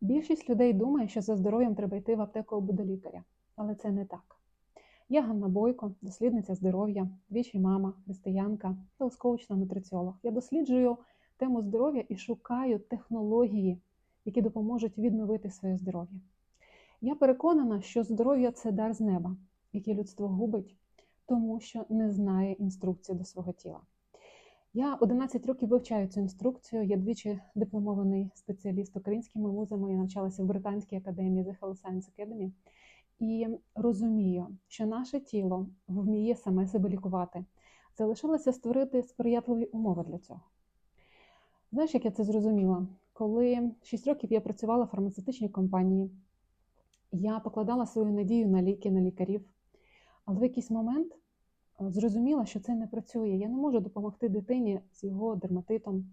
Більшість людей думає, що за здоров'ям треба йти в аптеку або до лікаря, але це не так. Я Ганна Бойко, дослідниця здоров'я, двічі мама, християнка, хелс-коуч нутриціолог. Я досліджую тему здоров'я і шукаю технології, які допоможуть відновити своє здоров'я. Я переконана, що здоров'я це дар з неба, який людство губить, тому що не знає інструкції до свого тіла. Я 11 років вивчаю цю інструкцію. Я двічі дипломований спеціаліст українськими вузами. Я навчалася в Британській академії The Health Science Academy. І розумію, що наше тіло вміє саме себе лікувати. Залишилося створити сприятливі умови для цього. Знаєш, як я це зрозуміла? Коли 6 років я працювала в фармацевтичній компанії, я покладала свою надію на ліки, на лікарів, але в якийсь момент зрозуміла, що це не працює. Я не можу допомогти дитині з його дерматитом,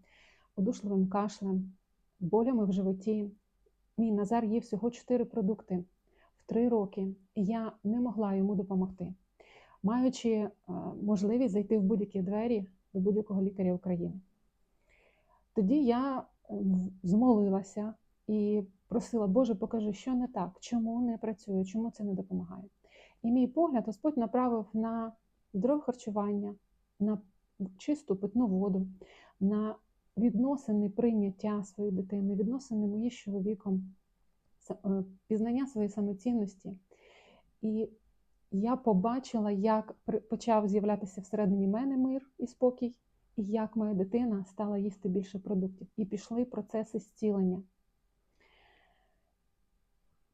удушливим кашлем, болями в животі. Мій Назар їв всього 4 продукти в 3 роки, і я не могла йому допомогти, маючи можливість зайти в будь-які двері до будь-якого лікаря України. Тоді я змолилася і просила, Боже, покажи, що не так, чому не працює, чому це не допомагає. І мій погляд Господь направив на здорове харчування, на чисту питну воду, на відносини прийняття своєї дитини, відносини мої з чоловіком, пізнання своєї самоцінності. І я побачила, як почав з'являтися всередині мене мир і спокій, і як моя дитина стала їсти більше продуктів. І пішли процеси зцілення.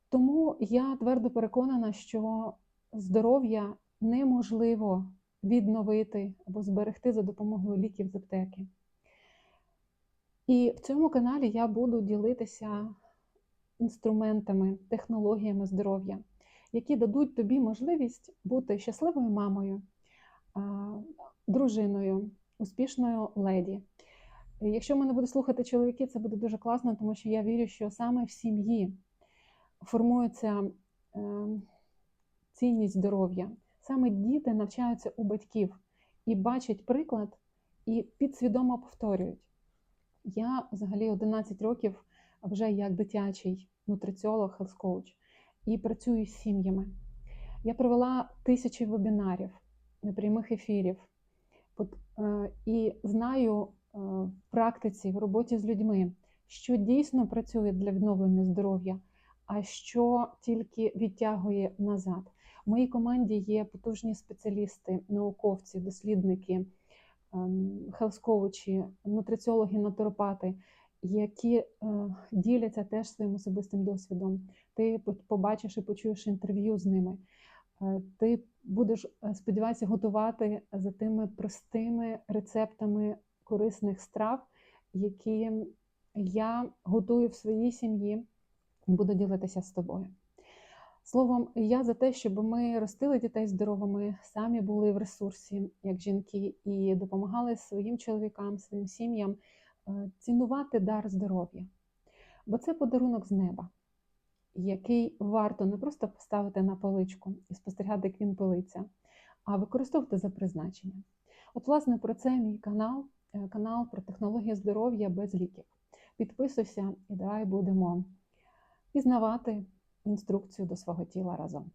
Тому я твердо переконана, що здоров'я неможливо відновити або зберегти за допомогою ліків з аптеки. І в цьому каналі я буду ділитися інструментами, технологіями здоров'я, які дадуть тобі можливість бути щасливою мамою, дружиною, успішною леді. Якщо мене буде слухати чоловіки, це буде дуже класно, тому що я вірю, що саме в сім'ї формується ем, цінність здоров'я. Саме діти навчаються у батьків і бачать приклад, і підсвідомо повторюють. Я взагалі 11 років вже як дитячий нутриціолог, хелс-коуч, і працюю з сім'ями. Я провела тисячі вебінарів, прямих ефірів е, і знаю е, в практиці, в роботі з людьми, що дійсно працює для відновлення здоров'я, а що тільки відтягує назад. Моїй команді є потужні спеціалісти, науковці, дослідники, хелскоучі, нутриціологи, натуропати, які е, діляться теж своїм особистим досвідом. Ти побачиш і почуєш інтерв'ю з ними. Е, ти будеш, е, сподіваюся, готувати за тими простими рецептами корисних страв, які я готую в своїй сім'ї і буду ділитися з тобою. Словом, я за те, щоб ми ростили дітей здоровими, самі були в ресурсі, як жінки, і допомагали своїм чоловікам, своїм сім'ям е, цінувати дар здоров'я. Бо це подарунок з неба, який варто не просто поставити на поличку і спостерігати, як він пилиться, а використовувати за призначенням. От, власне, про це мій канал, е, канал про технології здоров'я без ліків. Підписуйся і давай будемо пізнавати інструкцію до свого тіла разом.